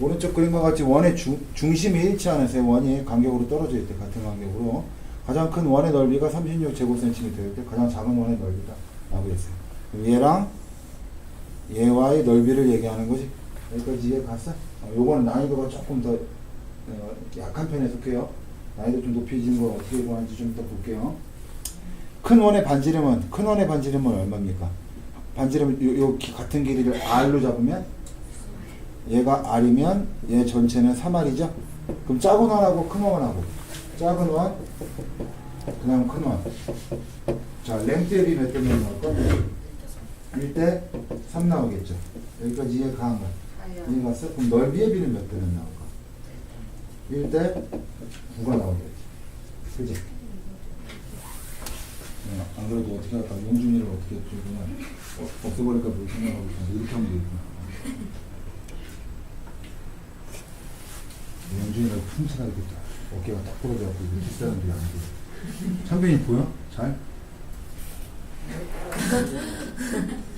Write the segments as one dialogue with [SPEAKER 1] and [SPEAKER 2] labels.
[SPEAKER 1] 오른쪽 그림과 같이 원의 중, 중심이 일치하는 세 원이 간격으로 떨어져 있대 같은 간격으로 가장 큰 원의 넓이가 36제곱센티미터일 때 가장 작은 원의 넓이다. 라고 했어요. 얘랑 얘와의 넓이를 얘기하는 거지. 여기까지 이해 갔어? 어, 요거는 난이도가 조금 더 어, 약한 편에 속해요. 난이도 좀 높여진 걸 어떻게 구하는지 좀 이따 볼게요. 큰 원의 반지름은 큰 원의 반지름은 얼마입니까? 반지름 요, 요 기- 같은 길이를 R로 잡으면 얘가 R이면 얘 전체는 3R이죠? 그럼 작은 원하고 큰 원하고 작은 원 그다음 큰 원. 자, 랭 대비 몇 대면 나올까? 1대 3 나오겠죠. 여기까지 이해 가한 거. 이해 갔어? 그럼 넓이의 비는 몇 대면 나올까? 1대 9가 나오겠지. 그지? 네, 안 그래도 어떻게 할까? 용준이를 어떻게 생각하고 있었는데 이렇게 하면 되겠구나. 훔쳐다 이렇게 딱 어깨가 딱 부러져갖고 뒷사람들이 안 돼. 찬빈이 보여? 잘?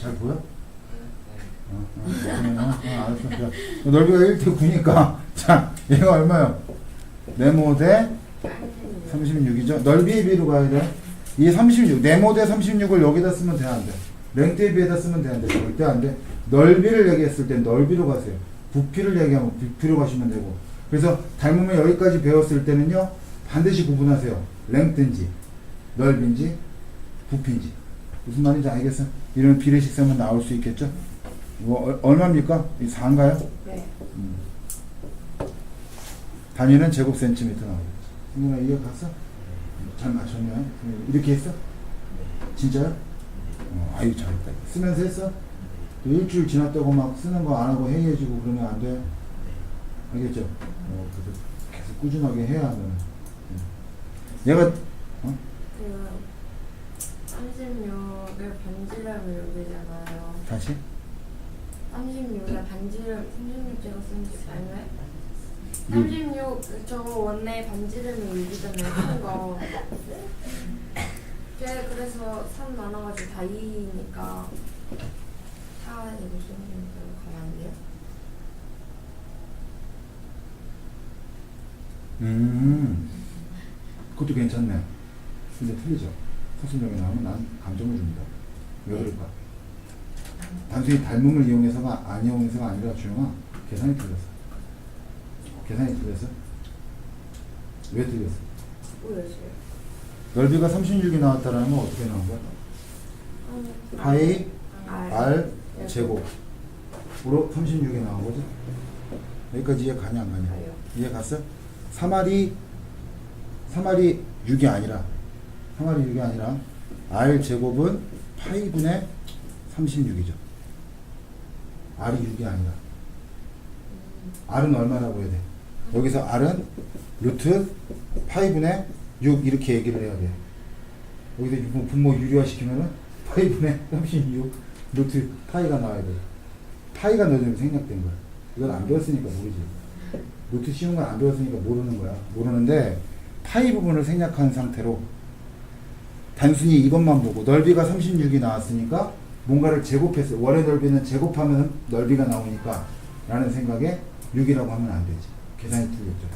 [SPEAKER 1] 잘 보여? 어, 어, 어, 어, 알았어. 자, 넓이가 1대 9니까 자 얘가 얼마요? 네모 대 36이죠. 넓이의 비로 가야 돼. 이 36, 네모 대 36을 여기다 쓰면 돼, 안 돼? 랭크의 비에다 쓰면 돼, 안 돼? 절대 안 돼. 넓이를 얘기했을 때 넓이로 가세요. 부피를 얘기하면 부피로 가시면 되고. 그래서 닮으면 여기까지 배웠을 때는요, 반드시 구분하세요. 랭크인지, 넓인지, 부피인지. 무슨 말인지 알겠어? 이런 비례식 쓰면 나올 수 있겠죠? 이거 얼- 얼마입니까? 이 4인가요?
[SPEAKER 2] 네.
[SPEAKER 1] 음. 단위는 제곱 센티미터 나오겠지. 승민아 이해 갔어? 잘 맞췄냐? 이렇게 했어? 진짜요? 어, 아유 잘했다. 쓰면서 했어? 또 일주일 지났다고 막 쓰는 거 안 하고 해이해지고 그러면 안 돼. 알겠죠? 어, 그래서 계속 꾸준하게 해야 하면. 음. 얘가 어?
[SPEAKER 2] 그 36을 반지름을 여기잖아요.
[SPEAKER 1] 다시?
[SPEAKER 2] 36에 반지름 36제가 쓴지 아니면
[SPEAKER 1] 육.
[SPEAKER 2] 36, 저 원래 반지름이 6이잖아요, 큰 거. 걔 그래서 3 나눠가지고 다 2니까 4 이거 쓰는 가면 안 돼요?
[SPEAKER 1] 음. 그것도 괜찮네. 근데 틀리죠. 서술형에 나오면 난 감점을 줍니다. 왜 그럴까? 단순히 닮음을 이용해서가 안 이용해서가 아니라 주영아 계산이 틀렸어. 계산이 틀렸어? 왜 틀렸어?
[SPEAKER 2] 모르겠어요.
[SPEAKER 1] 넓이가 36이 나왔다라는 건 어떻게 나온 거야? 파이
[SPEAKER 2] R.
[SPEAKER 1] 제곱으로 36이 나온 거죠? 여기까지 이해 가냐 안 가냐? 이해 갔어? 3알이 3알이 6이 아니라 3알이 6이 아니라 R 제곱은 파이분의 36이죠. R이 6이 아니라 R은 얼마라고 해야 돼? 여기서 R은 루트 파이분의 6 이렇게 얘기를 해야 돼. 여기서 분- 분모 유리화시키면은 파이분의 36 루트 파이가 나와야 돼. 파이가 너희들 생략된 거야. 이건 안 배웠으니까 모르지. 루트 씌운 건 안 배웠으니까 모르는 거야. 모르는데 파이 부분을 생략한 상태로 단순히 이것만 보고 넓이가 36이 나왔으니까 뭔가를 제곱했어요. 원의 넓이는 제곱하면 넓이가 나오니까 라는 생각에 6이라고 하면 안 되지. 계산이 틀렸죠.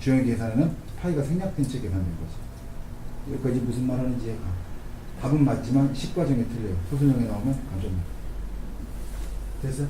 [SPEAKER 1] 주형의 계산은 파이가 생략된 채 계산된 거지. 여기까지 무슨 말 하는지 가. 답은 맞지만 식과정이 틀려요. 소수형에 나오면 감점. 됐어?